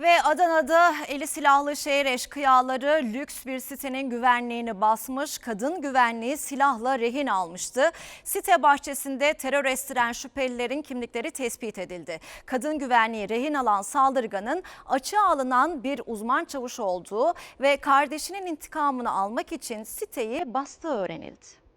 Ve Adana'da eli silahlı şehir eşkıyaları lüks bir sitenin güvenliğini basmış, kadın güvenliği silahla rehin almıştı. Site bahçesinde terör estiren şüphelilerin kimlikleri tespit edildi. Kadın güvenliği rehin alan saldırganın açığa alınan bir uzman çavuş olduğu ve kardeşinin intikamını almak için siteyi bastığı öğrenildi.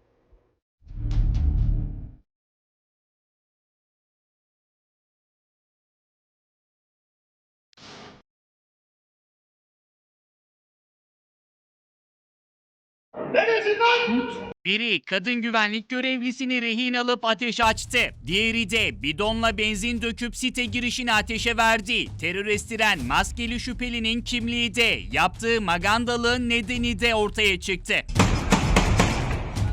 Biri kadın güvenlik görevlisini rehin alıp ateş açtı. Diğeri de bidonla benzin döküp site girişine ateşe verdi. Terör estiren maskeli şüphelinin kimliği de yaptığı magandalığın nedeni de ortaya çıktı.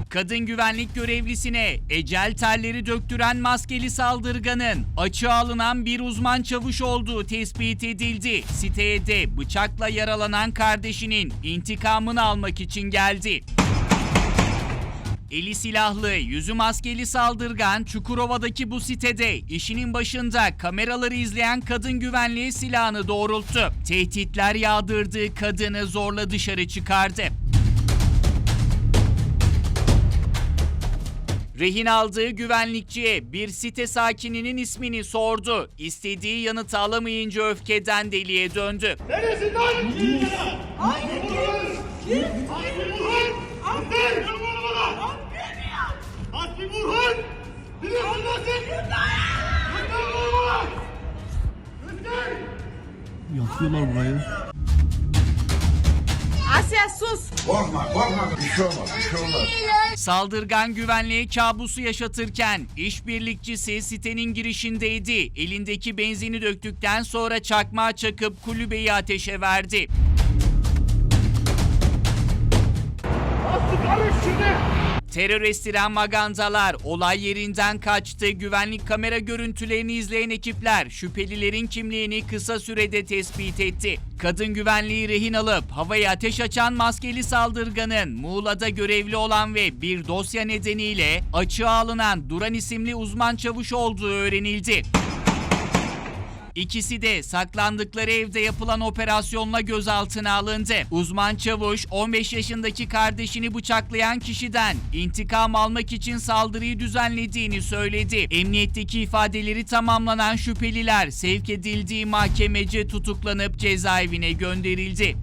Kadın güvenlik görevlisine ecel telleri döktüren maskeli saldırganın açığa alınan bir uzman çavuş olduğu tespit edildi. Siteye de bıçakla yaralanan kardeşinin intikamını almak için geldi. Eli silahlı, yüzü maskeli saldırgan Çukurova'daki bu sitede işinin başında kameraları izleyen kadın güvenliği silahını doğrulttu. Tehditler yağdırdığı kadını zorla dışarı çıkardı. Rehin aldığı güvenlikçiye bir site sakininin ismini sordu. İstediği yanıtı alamayınca öfkeden deliye döndü. Neresi lan? Hangi kim? Kim? Hangi Burhan? Bana bana! Hangi Burhan? Biliyorsun lan sen! Gönder Asya sus. Korkma korkma bir şey olmaz bir şey olmaz. Saldırgan güvenliğe kabusu yaşatırken işbirlikçisi sitenin girişindeydi. Elindeki benzini döktükten sonra çakmağı çakıp kulübeyi ateşe verdi. Bastı karış! Terör estiren magandalar olay yerinden kaçtı. Güvenlik kamera görüntülerini izleyen ekipler şüphelilerin kimliğini kısa sürede tespit etti. Kadın güvenliği rehin alıp havaya ateş açan maskeli saldırganın Muğla'da görevli olan ve bir dosya nedeniyle açığa alınan Duran isimli uzman çavuş olduğu öğrenildi. İkisi de saklandıkları evde yapılan operasyonla gözaltına alındı. Uzman çavuş 15 yaşındaki kardeşini bıçaklayan kişiden intikam almak için saldırıyı düzenlediğini söyledi. Emniyetteki ifadeleri tamamlanan şüpheliler sevk edildiği mahkemece tutuklanıp cezaevine gönderildi.